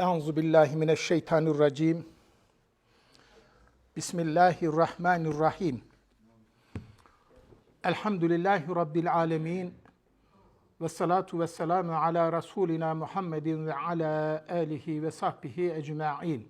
Euzu billahi mineşşeytanirracim. Bismillahirrahmanirrahim. Elhamdülillahi Rabbil alemin. Ve salatu ve selamu ala Resulina Muhammedin ve ala alihi ve sahbihi ecma'in.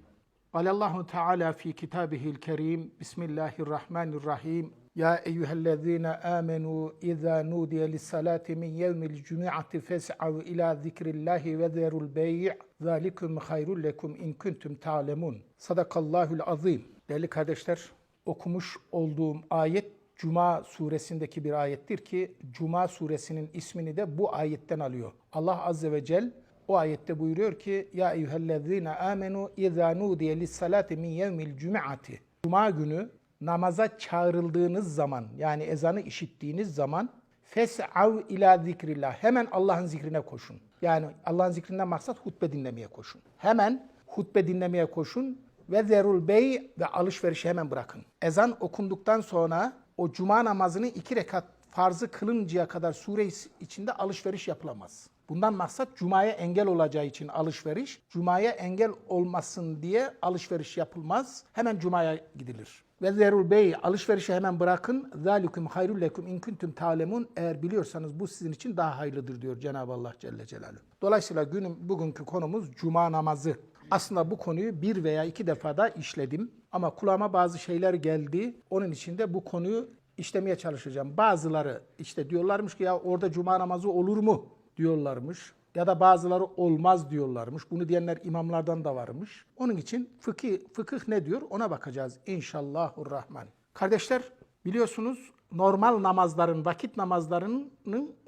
Allahu Teala fi kitabihil kerim. Bismillahirrahmanirrahim. Ya eyyühellezine amenu izâ nudiye lissalati min yevmil cum'ati fes'av ila zikrillahi ve zerul bey' zalikum hayrul lekum in kuntum ta'lemun. Sadakallahul azim. Değerli kardeşler, okumuş olduğum ayet Cuma suresindeki bir ayettir ki Cuma suresinin ismini de bu ayetten alıyor. Allah azze ve cel o ayette buyuruyor ki ya eyyühellezine amenu izâ nudiye lissalati min yevmil cum'ati. Cuma günü namaza çağrıldığınız zaman yani ezanı işittiğiniz zaman fes'av ila zikrillah. Hemen Allah'ın zikrine koşun. Yani Allah'ın zikrinden maksat hutbe dinlemeye koşun. Hemen hutbe dinlemeye koşun ve zerul bey ve alışverişi hemen bırakın. Ezan okunduktan sonra o cuma namazını iki rekat farzı kılıncaya kadar sure içinde alışveriş yapılamaz. Bundan maksat cumaya engel olacağı için alışveriş, cumaya engel olmasın diye alışveriş yapılmaz. Hemen cumaya gidilir. Ve zerul bey alışverişi hemen bırakın. Zalikum hayrul lekum in kuntum ta'lemun. Eğer biliyorsanız bu sizin için daha hayırlıdır diyor Cenab-ı Allah Celle Celaluhu. Dolayısıyla günün bugünkü konumuz cuma namazı. Aslında bu konuyu bir veya iki defada işledim. Ama kulağıma bazı şeyler geldi. Onun için de bu konuyu işlemeye çalışacağım. Bazıları işte diyorlarmış ki ya orada cuma namazı olur mu diyorlarmış. Ya da bazıları olmaz diyorlarmış. Bunu diyenler imamlardan da varmış. Onun için fıkıh, fıkıh ne diyor ona bakacağız inşallahurrahman. Kardeşler biliyorsunuz normal namazların, vakit namazlarının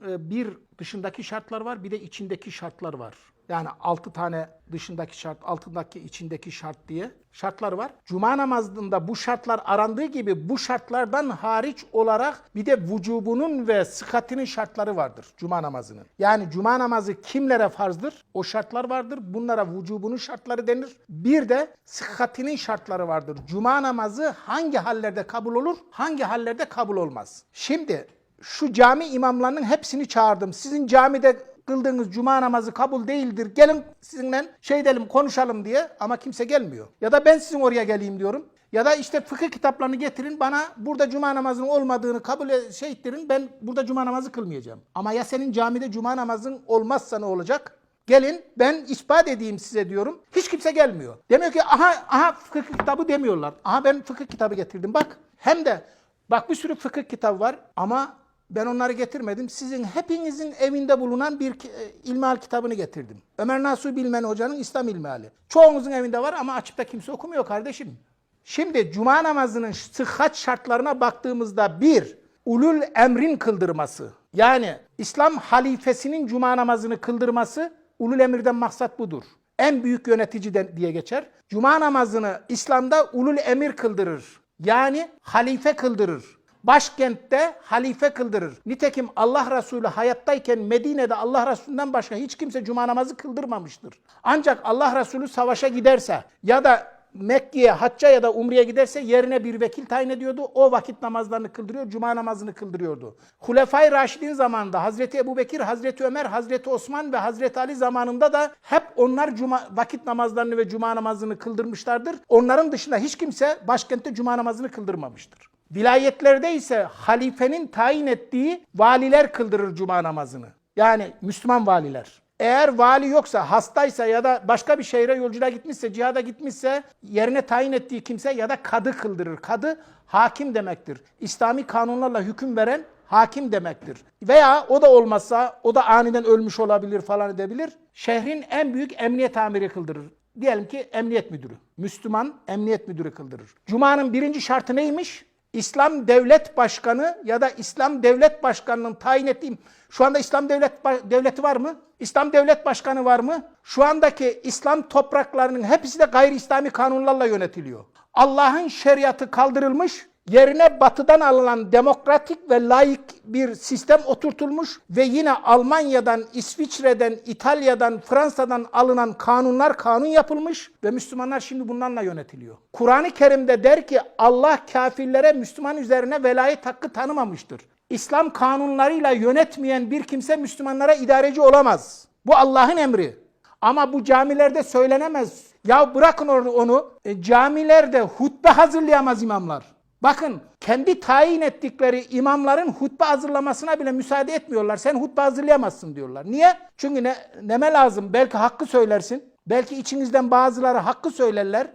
e, bir dışındaki şartlar var, bir de içindeki şartlar var. Yani altı tane dışındaki şart, altındaki içindeki şart diye şartlar var. Cuma namazında bu şartlar arandığı gibi bu şartlardan hariç olarak bir de vücubunun ve sıhhatinin şartları vardır Cuma namazının. Yani Cuma namazı kimlere farzdır? O şartlar vardır. Bunlara vücubunun şartları denir. Bir de sıhhatinin şartları vardır. Cuma namazı hangi hallerde kabul olur, hangi hallerde kabul olmaz? Şimdi şu cami imamlarının hepsini çağırdım. Sizin camide kıldığınız cuma namazı kabul değildir. Gelin sizinle şey edelim konuşalım diye ama kimse gelmiyor. Ya da ben sizin oraya geleyim diyorum. Ya da işte fıkıh kitaplarını getirin bana burada cuma namazının olmadığını kabul e, şey ettirin ben burada cuma namazı kılmayacağım. Ama ya senin camide cuma namazın olmazsa ne olacak? Gelin ben ispat edeyim size diyorum. Hiç kimse gelmiyor. Demiyor ki aha aha fıkıh kitabı demiyorlar. Aha ben fıkıh kitabı getirdim bak. Hem de bak bir sürü fıkıh kitabı var ama ben onları getirmedim. Sizin hepinizin evinde bulunan bir e, ilmihal kitabını getirdim. Ömer Nasuh Bilmen Hoca'nın İslam İlmihali. Çoğunuzun evinde var ama açıp da kimse okumuyor kardeşim. Şimdi cuma namazının sıhhat şartlarına baktığımızda bir, ulul emrin kıldırması. Yani İslam halifesinin cuma namazını kıldırması ulul emirden maksat budur. En büyük yönetici diye geçer. Cuma namazını İslam'da ulul emir kıldırır. Yani halife kıldırır başkentte halife kıldırır. Nitekim Allah Resulü hayattayken Medine'de Allah Resulü'nden başka hiç kimse cuma namazı kıldırmamıştır. Ancak Allah Resulü savaşa giderse ya da Mekke'ye, hacca ya da umreye giderse yerine bir vekil tayin ediyordu. O vakit namazlarını kıldırıyor, cuma namazını kıldırıyordu. Hulefai Raşidin zamanında Hazreti Ebu Bekir, Hazreti Ömer, Hazreti Osman ve Hazreti Ali zamanında da hep onlar cuma, vakit namazlarını ve cuma namazını kıldırmışlardır. Onların dışında hiç kimse başkentte cuma namazını kıldırmamıştır. Vilayetlerde ise halifenin tayin ettiği valiler kıldırır cuma namazını. Yani Müslüman valiler. Eğer vali yoksa, hastaysa ya da başka bir şehre yolculuğa gitmişse, cihada gitmişse yerine tayin ettiği kimse ya da kadı kıldırır. Kadı hakim demektir. İslami kanunlarla hüküm veren hakim demektir. Veya o da olmazsa, o da aniden ölmüş olabilir falan edebilir. Şehrin en büyük emniyet amiri kıldırır. Diyelim ki emniyet müdürü. Müslüman emniyet müdürü kıldırır. Cuma'nın birinci şartı neymiş? İslam Devlet Başkanı ya da İslam Devlet Başkanı'nın tayin ettiğim şu anda İslam Devlet Devleti var mı? İslam Devlet Başkanı var mı? Şu andaki İslam topraklarının hepsi de gayri İslami kanunlarla yönetiliyor. Allah'ın şeriatı kaldırılmış, yerine batıdan alınan demokratik ve layık bir sistem oturtulmuş ve yine Almanya'dan, İsviçre'den, İtalya'dan, Fransa'dan alınan kanunlar kanun yapılmış ve Müslümanlar şimdi bunlarla yönetiliyor. Kur'an-ı Kerim'de der ki Allah kafirlere Müslüman üzerine velayet hakkı tanımamıştır. İslam kanunlarıyla yönetmeyen bir kimse Müslümanlara idareci olamaz. Bu Allah'ın emri. Ama bu camilerde söylenemez. Ya bırakın onu, onu. E, camilerde hutbe hazırlayamaz imamlar. Bakın kendi tayin ettikleri imamların hutbe hazırlamasına bile müsaade etmiyorlar. Sen hutbe hazırlayamazsın diyorlar. Niye? Çünkü ne, neme lazım? Belki hakkı söylersin. Belki içinizden bazıları hakkı söylerler.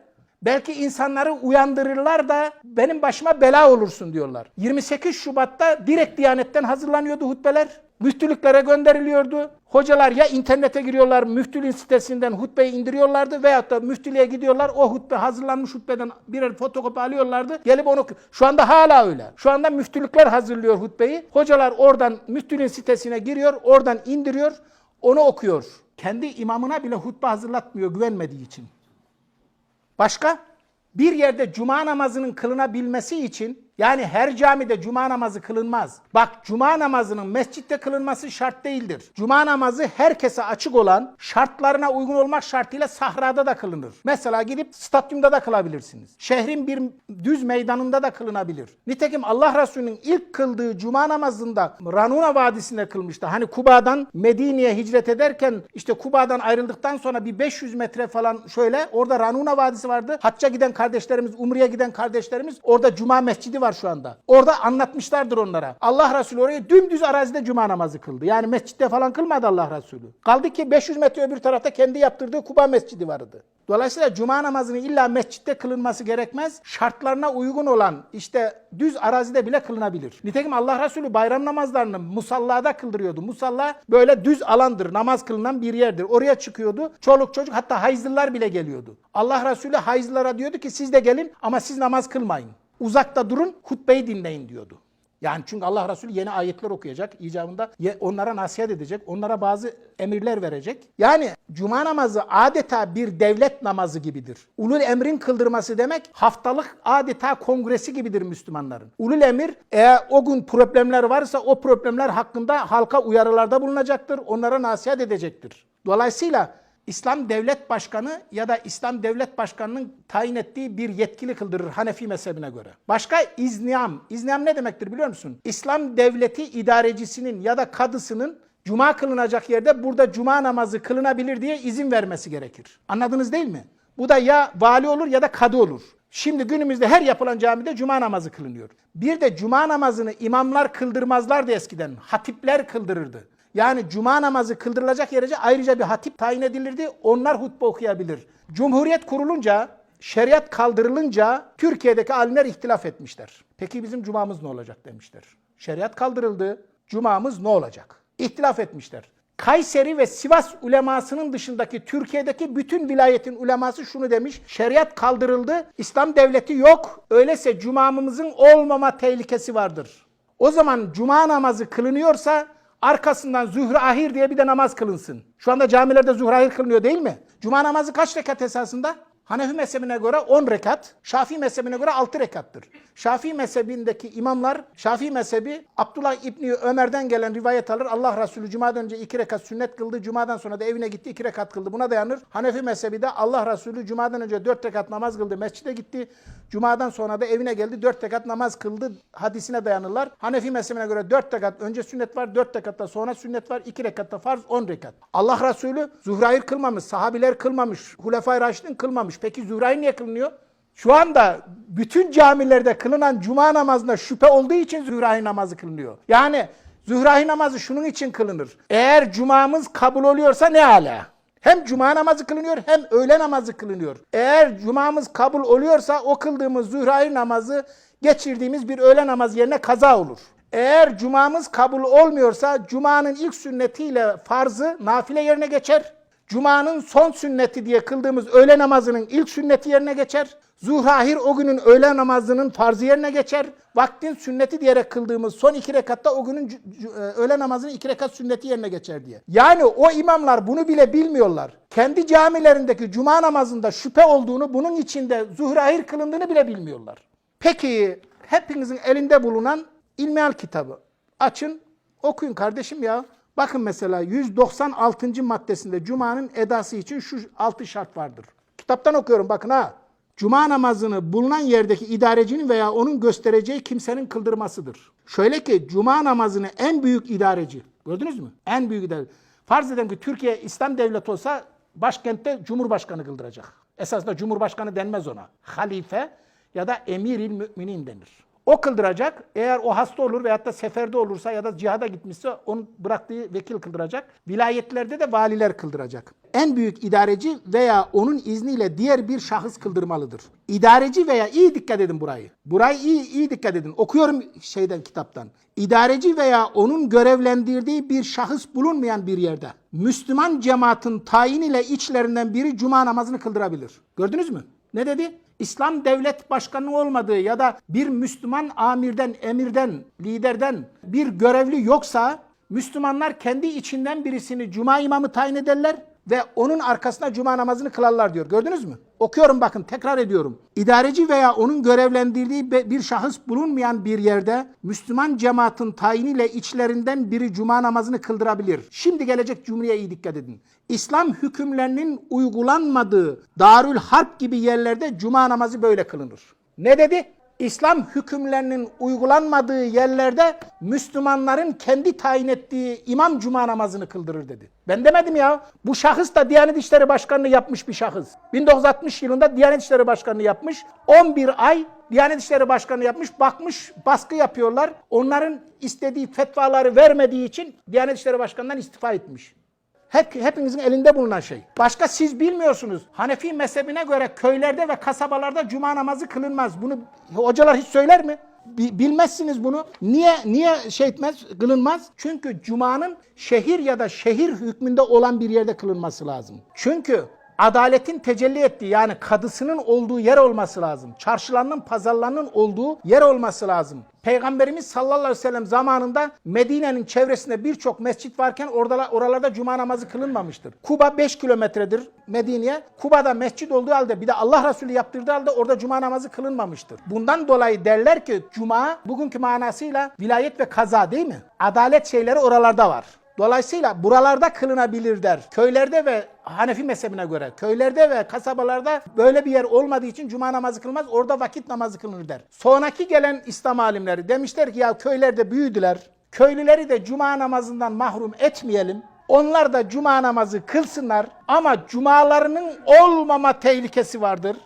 Belki insanları uyandırırlar da benim başıma bela olursun diyorlar. 28 Şubat'ta direkt Diyanet'ten hazırlanıyordu hutbeler. Müftülüklere gönderiliyordu. Hocalar ya internete giriyorlar, müftülüğün sitesinden hutbeyi indiriyorlardı veyahut da müftülüğe gidiyorlar. O hutbe hazırlanmış hutbeden birer fotokopi alıyorlardı. Gelip onu şu anda hala öyle. Şu anda müftülükler hazırlıyor hutbeyi. Hocalar oradan müftülüğün sitesine giriyor, oradan indiriyor, onu okuyor. Kendi imamına bile hutbe hazırlatmıyor güvenmediği için. Başka? Bir yerde cuma namazının kılınabilmesi için yani her camide cuma namazı kılınmaz. Bak cuma namazının mescitte kılınması şart değildir. Cuma namazı herkese açık olan şartlarına uygun olmak şartıyla sahrada da kılınır. Mesela gidip stadyumda da kılabilirsiniz. Şehrin bir düz meydanında da kılınabilir. Nitekim Allah Resulü'nün ilk kıldığı cuma namazında Ranuna Vadisi'nde kılmıştı. Hani Kuba'dan Medine'ye hicret ederken işte Kuba'dan ayrıldıktan sonra bir 500 metre falan şöyle orada Ranuna Vadisi vardı. Hacca giden kardeşlerimiz, Umre'ye giden kardeşlerimiz orada cuma mescidi var şu anda. Orada anlatmışlardır onlara. Allah Resulü oraya dümdüz arazide cuma namazı kıldı. Yani mescitte falan kılmadı Allah Resulü. Kaldı ki 500 metre öbür tarafta kendi yaptırdığı Kuba mescidi vardı. Dolayısıyla cuma namazının illa mescitte kılınması gerekmez. Şartlarına uygun olan işte düz arazide bile kılınabilir. Nitekim Allah Resulü bayram namazlarını musallada kıldırıyordu. Musalla böyle düz alandır. Namaz kılınan bir yerdir. Oraya çıkıyordu. Çoluk çocuk hatta hayızlılar bile geliyordu. Allah Resulü hayızlılara diyordu ki siz de gelin ama siz namaz kılmayın. Uzakta durun, hutbeyi dinleyin diyordu. Yani çünkü Allah Resulü yeni ayetler okuyacak icabında onlara nasihat edecek, onlara bazı emirler verecek. Yani cuma namazı adeta bir devlet namazı gibidir. Ulul emrin kıldırması demek haftalık adeta kongresi gibidir Müslümanların. Ulul emir eğer o gün problemler varsa o problemler hakkında halka uyarılarda bulunacaktır, onlara nasihat edecektir. Dolayısıyla İslam Devlet Başkanı ya da İslam Devlet Başkanı'nın tayin ettiği bir yetkili kıldırır Hanefi mezhebine göre. Başka izniyam. İzniyam ne demektir biliyor musun? İslam devleti idarecisinin ya da kadısının cuma kılınacak yerde burada cuma namazı kılınabilir diye izin vermesi gerekir. Anladınız değil mi? Bu da ya vali olur ya da kadı olur. Şimdi günümüzde her yapılan camide cuma namazı kılınıyor. Bir de cuma namazını imamlar kıldırmazlardı eskiden. Hatipler kıldırırdı. Yani cuma namazı kıldırılacak yerece ayrıca bir hatip tayin edilirdi. Onlar hutbe okuyabilir. Cumhuriyet kurulunca, şeriat kaldırılınca Türkiye'deki alimler ihtilaf etmişler. Peki bizim cumamız ne olacak demişler. Şeriat kaldırıldı. Cumamız ne olacak? İhtilaf etmişler. Kayseri ve Sivas ulemasının dışındaki Türkiye'deki bütün vilayetin uleması şunu demiş. Şeriat kaldırıldı. İslam devleti yok. Öyleyse cumamızın olmama tehlikesi vardır. O zaman cuma namazı kılınıyorsa arkasından zuhur ahir diye bir de namaz kılınsın. Şu anda camilerde zuhur ahir kılınıyor değil mi? Cuma namazı kaç rekat esasında? Hanefi mezhebine göre 10 rekat, Şafii mezhebine göre 6 rekattır. Şafii mezhebindeki imamlar, Şafii mezhebi Abdullah İbni Ömer'den gelen rivayet alır. Allah Resulü Cuma'dan önce 2 rekat sünnet kıldı, Cuma'dan sonra da evine gitti 2 rekat kıldı. Buna dayanır. Hanefi mezhebi de Allah Resulü Cuma'dan önce 4 rekat namaz kıldı, mescide gitti. Cuma'dan sonra da evine geldi 4 rekat namaz kıldı hadisine dayanırlar. Hanefi mezhebine göre 4 rekat önce sünnet var, 4 rekatta sonra sünnet var, 2 rekatta farz, 10 rekat. Allah Resulü zuhrayır kılmamış, sahabiler kılmamış, Hulefai Raşidin kılmamış. Peki zuhrayır niye kılınıyor? Şu anda bütün camilerde kılınan cuma namazında şüphe olduğu için zuhrahi namazı kılınıyor. Yani zuhrahi namazı şunun için kılınır. Eğer cumamız kabul oluyorsa ne ala? Hem cuma namazı kılınıyor hem öğle namazı kılınıyor. Eğer cumamız kabul oluyorsa o kıldığımız zuhrahi namazı geçirdiğimiz bir öğle namazı yerine kaza olur. Eğer cumamız kabul olmuyorsa cumanın ilk sünnetiyle farzı nafile yerine geçer. Cuma'nın son sünneti diye kıldığımız öğle namazının ilk sünneti yerine geçer. Zuhrahir o günün öğle namazının farzı yerine geçer. Vaktin sünneti diyerek kıldığımız son iki rekatta o günün e, öğle namazının iki rekat sünneti yerine geçer diye. Yani o imamlar bunu bile bilmiyorlar. Kendi camilerindeki cuma namazında şüphe olduğunu, bunun içinde zuhrahir kılındığını bile bilmiyorlar. Peki hepinizin elinde bulunan ilmihal kitabı. Açın, okuyun kardeşim ya. Bakın mesela 196. maddesinde Cuma'nın edası için şu altı şart vardır. Kitaptan okuyorum bakın ha. Cuma namazını bulunan yerdeki idarecinin veya onun göstereceği kimsenin kıldırmasıdır. Şöyle ki Cuma namazını en büyük idareci, gördünüz mü? En büyük idareci. Farz edelim ki Türkiye İslam devleti olsa başkentte Cumhurbaşkanı kıldıracak. Esasında Cumhurbaşkanı denmez ona. Halife ya da emiril müminin denir. O kıldıracak. Eğer o hasta olur veyahut da seferde olursa ya da cihada gitmişse onun bıraktığı vekil kıldıracak. Vilayetlerde de valiler kıldıracak. En büyük idareci veya onun izniyle diğer bir şahıs kıldırmalıdır. İdareci veya iyi dikkat edin burayı. Burayı iyi iyi dikkat edin. Okuyorum şeyden kitaptan. İdareci veya onun görevlendirdiği bir şahıs bulunmayan bir yerde Müslüman cemaatin tayin ile içlerinden biri cuma namazını kıldırabilir. Gördünüz mü? Ne dedi? İslam devlet başkanı olmadığı ya da bir Müslüman amirden, emirden, liderden bir görevli yoksa Müslümanlar kendi içinden birisini cuma imamı tayin ederler ve onun arkasına cuma namazını kılarlar diyor. Gördünüz mü? Okuyorum bakın tekrar ediyorum. İdareci veya onun görevlendirdiği bir şahıs bulunmayan bir yerde Müslüman cemaatin tayiniyle içlerinden biri cuma namazını kıldırabilir. Şimdi gelecek cümleye iyi dikkat edin. İslam hükümlerinin uygulanmadığı Darül Harp gibi yerlerde cuma namazı böyle kılınır. Ne dedi? İslam hükümlerinin uygulanmadığı yerlerde Müslümanların kendi tayin ettiği imam cuma namazını kıldırır dedi. Ben demedim ya. Bu şahıs da Diyanet İşleri Başkanlığı yapmış bir şahıs. 1960 yılında Diyanet İşleri Başkanlığı yapmış. 11 ay Diyanet İşleri Başkanı yapmış, bakmış baskı yapıyorlar. Onların istediği fetvaları vermediği için Diyanet İşleri Başkanı'ndan istifa etmiş. Hep, hepinizin elinde bulunan şey. Başka siz bilmiyorsunuz. Hanefi mezhebine göre köylerde ve kasabalarda cuma namazı kılınmaz. Bunu hocalar hiç söyler mi? Bi- Bilmezsiniz bunu. Niye niye şey etmez, kılınmaz? Çünkü cumanın şehir ya da şehir hükmünde olan bir yerde kılınması lazım. Çünkü adaletin tecelli ettiği yani kadısının olduğu yer olması lazım. Çarşılarının, pazarlarının olduğu yer olması lazım. Peygamberimiz sallallahu aleyhi ve sellem zamanında Medine'nin çevresinde birçok mescit varken orada, oralarda cuma namazı kılınmamıştır. Kuba 5 kilometredir Medine'ye. Kuba'da mescit olduğu halde bir de Allah Resulü yaptırdığı halde orada cuma namazı kılınmamıştır. Bundan dolayı derler ki cuma bugünkü manasıyla vilayet ve kaza değil mi? Adalet şeyleri oralarda var. Dolayısıyla buralarda kılınabilir der. Köylerde ve Hanefi mezhebine göre köylerde ve kasabalarda böyle bir yer olmadığı için cuma namazı kılmaz. Orada vakit namazı kılınır der. Sonraki gelen İslam alimleri demişler ki ya köylerde büyüdüler. Köylüleri de cuma namazından mahrum etmeyelim. Onlar da cuma namazı kılsınlar ama cumalarının olmama tehlikesi vardır.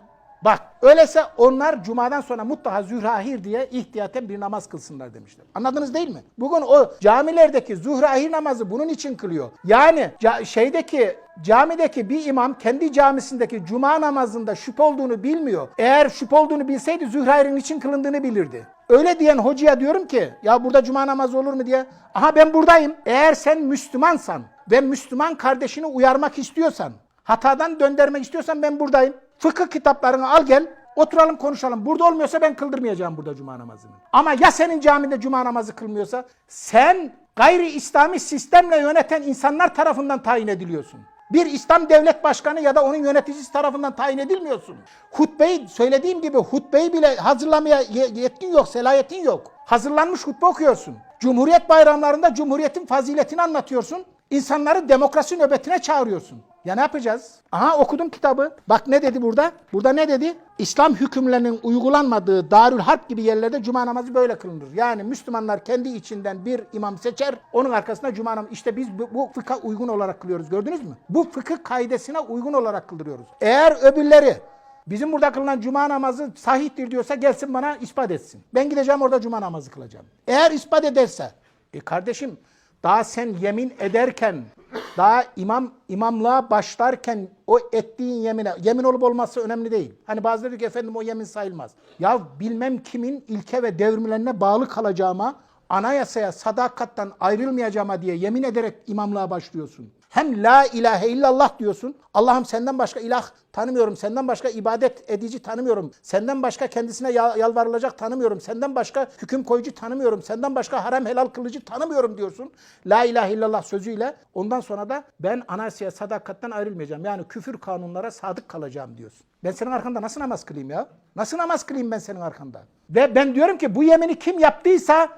Bak öyleyse onlar cumadan sonra mutlaka zührahir diye ihtiyaten bir namaz kılsınlar demişler. Anladınız değil mi? Bugün o camilerdeki zührahir namazı bunun için kılıyor. Yani ca- şeydeki camideki bir imam kendi camisindeki cuma namazında şüphe olduğunu bilmiyor. Eğer şüphe olduğunu bilseydi zührahirin için kılındığını bilirdi. Öyle diyen hocaya diyorum ki ya burada cuma namazı olur mu diye. Aha ben buradayım. Eğer sen Müslümansan ve Müslüman kardeşini uyarmak istiyorsan, hatadan döndürmek istiyorsan ben buradayım. Fıkıh kitaplarını al gel. Oturalım konuşalım. Burada olmuyorsa ben kıldırmayacağım burada cuma namazını. Ama ya senin camide cuma namazı kılmıyorsa sen gayri İslami sistemle yöneten insanlar tarafından tayin ediliyorsun. Bir İslam devlet başkanı ya da onun yöneticisi tarafından tayin edilmiyorsun. Hutbeyi söylediğim gibi hutbeyi bile hazırlamaya ye- yetkin yok, selahiyetin yok. Hazırlanmış hutbe okuyorsun. Cumhuriyet bayramlarında Cumhuriyet'in faziletini anlatıyorsun. İnsanları demokrasi nöbetine çağırıyorsun. Ya ne yapacağız? Aha okudum kitabı. Bak ne dedi burada? Burada ne dedi? İslam hükümlerinin uygulanmadığı Darül Harp gibi yerlerde cuma namazı böyle kılınır. Yani Müslümanlar kendi içinden bir imam seçer, onun arkasına cuma namazı. İşte biz bu, bu fıkha uygun olarak kılıyoruz. Gördünüz mü? Bu fıkıh kaidesine uygun olarak kıldırıyoruz. Eğer öbürleri bizim burada kılınan cuma namazı sahihtir diyorsa gelsin bana ispat etsin. Ben gideceğim orada cuma namazı kılacağım. Eğer ispat ederse, e kardeşim daha sen yemin ederken, daha imam imamlığa başlarken o ettiğin yemine, yemin olup olması önemli değil. Hani bazıları diyor ki efendim o yemin sayılmaz. Ya bilmem kimin ilke ve devrimlerine bağlı kalacağıma, anayasaya sadakattan ayrılmayacağıma diye yemin ederek imamlığa başlıyorsun. Hem la ilahe illallah diyorsun. Allah'ım senden başka ilah tanımıyorum. Senden başka ibadet edici tanımıyorum. Senden başka kendisine yal- yalvarılacak tanımıyorum. Senden başka hüküm koyucu tanımıyorum. Senden başka haram helal kılıcı tanımıyorum diyorsun. La ilahe illallah sözüyle. Ondan sonra da ben anayasaya sadakatten ayrılmayacağım. Yani küfür kanunlara sadık kalacağım diyorsun. Ben senin arkanda nasıl namaz kılayım ya? Nasıl namaz kılayım ben senin arkanda? Ve ben diyorum ki bu yemini kim yaptıysa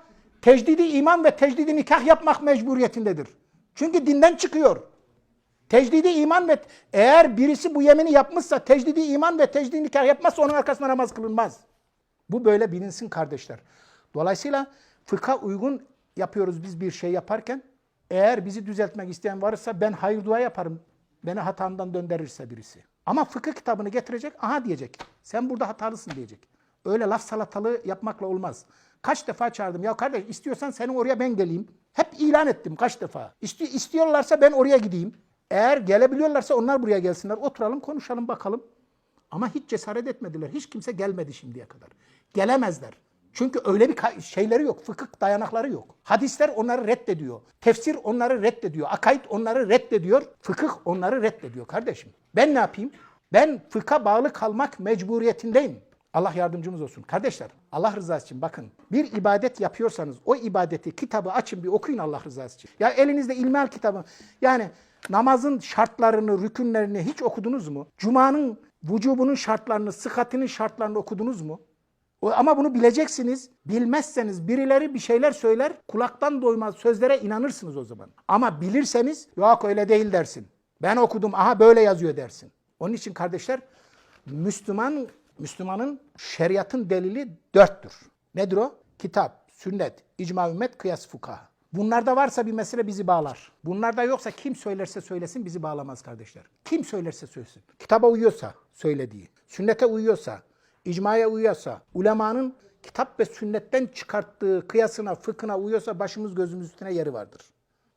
tecdidi iman ve tecdidi nikah yapmak mecburiyetindedir. Çünkü dinden çıkıyor. Tecdidi iman ve eğer birisi bu yemini yapmışsa tecdidi iman ve tecdidi nikah yapmazsa onun arkasında namaz kılınmaz. Bu böyle bilinsin kardeşler. Dolayısıyla fıkha uygun yapıyoruz biz bir şey yaparken eğer bizi düzeltmek isteyen varsa ben hayır dua yaparım. Beni hatamdan döndürürse birisi. Ama fıkıh kitabını getirecek, aha diyecek. Sen burada hatalısın diyecek. Öyle laf salatalığı yapmakla olmaz. Kaç defa çağırdım. Ya kardeş istiyorsan senin oraya ben geleyim. Hep ilan ettim kaç defa. İsti istiyorlarsa ben oraya gideyim. Eğer gelebiliyorlarsa onlar buraya gelsinler. Oturalım konuşalım bakalım. Ama hiç cesaret etmediler. Hiç kimse gelmedi şimdiye kadar. Gelemezler. Çünkü öyle bir şeyleri yok. Fıkıh dayanakları yok. Hadisler onları reddediyor. Tefsir onları reddediyor. Akaid onları reddediyor. Fıkıh onları reddediyor kardeşim. Ben ne yapayım? Ben fıkha bağlı kalmak mecburiyetindeyim. Allah yardımcımız olsun. Kardeşler Allah rızası için bakın bir ibadet yapıyorsanız o ibadeti kitabı açın bir okuyun Allah rızası için. Ya elinizde ilmihal kitabı yani namazın şartlarını, rükünlerini hiç okudunuz mu? Cuma'nın vücubunun şartlarını, sıhhatinin şartlarını okudunuz mu? Ama bunu bileceksiniz. Bilmezseniz birileri bir şeyler söyler, kulaktan doymaz sözlere inanırsınız o zaman. Ama bilirseniz yok öyle değil dersin. Ben okudum, aha böyle yazıyor dersin. Onun için kardeşler Müslüman Müslümanın şeriatın delili dörttür. Nedir o? Kitap, sünnet, icma ümmet, kıyas fukaha. Bunlarda varsa bir mesele bizi bağlar. Bunlarda yoksa kim söylerse söylesin bizi bağlamaz kardeşler. Kim söylerse söylesin. Kitaba uyuyorsa söylediği, sünnete uyuyorsa, icmaya uyuyorsa, ulemanın kitap ve sünnetten çıkarttığı kıyasına, fıkhına uyuyorsa başımız gözümüz üstüne yeri vardır.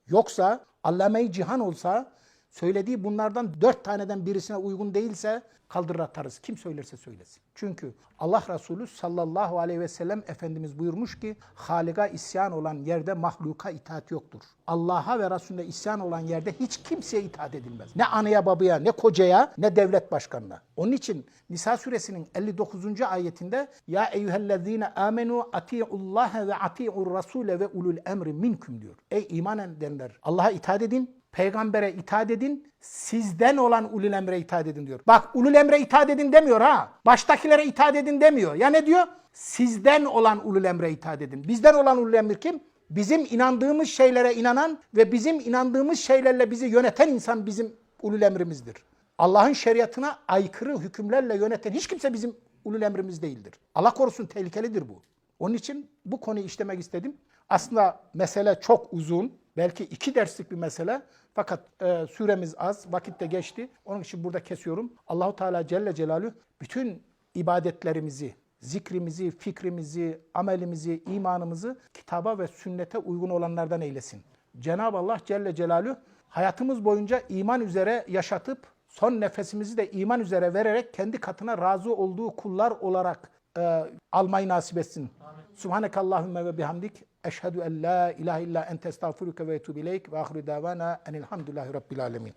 Yoksa allame-i cihan olsa söylediği bunlardan dört taneden birisine uygun değilse kaldırır atarız. Kim söylerse söylesin. Çünkü Allah Resulü sallallahu aleyhi ve sellem Efendimiz buyurmuş ki Halik'a isyan olan yerde mahluka itaat yoktur. Allah'a ve Resulüne isyan olan yerde hiç kimseye itaat edilmez. Ne anaya babaya ne kocaya ne devlet başkanına. Onun için Nisa suresinin 59. ayetinde Ya eyyühellezine amenu ati'ullaha ve ati'ur rasule ve ulul emri minkum diyor. Ey iman edenler Allah'a itaat edin, peygambere itaat edin, sizden olan ulul emre itaat edin diyor. Bak ulul emre itaat edin demiyor ha. Baştakilere itaat edin demiyor. Ya ne diyor? Sizden olan ulul emre itaat edin. Bizden olan ulul emir kim? Bizim inandığımız şeylere inanan ve bizim inandığımız şeylerle bizi yöneten insan bizim ulul emrimizdir. Allah'ın şeriatına aykırı hükümlerle yöneten hiç kimse bizim ulul emrimiz değildir. Allah korusun tehlikelidir bu. Onun için bu konuyu işlemek istedim. Aslında mesele çok uzun. Belki iki derslik bir mesele. Fakat e, süremiz az, vakit de geçti. Onun için burada kesiyorum. Allahu Teala Celle Celaluhu bütün ibadetlerimizi, zikrimizi, fikrimizi, amelimizi, imanımızı kitaba ve sünnete uygun olanlardan eylesin. Cenab-ı Allah Celle Celaluhu hayatımız boyunca iman üzere yaşatıp son nefesimizi de iman üzere vererek kendi katına razı olduğu kullar olarak e, almayı nasip etsin. Subhaneke Allahümme ve bihamdik. Eşhedü en la ilahe illa ente estağfuruke ve etubu ileyk ve ahiru davana enilhamdülillahi rabbil alemin.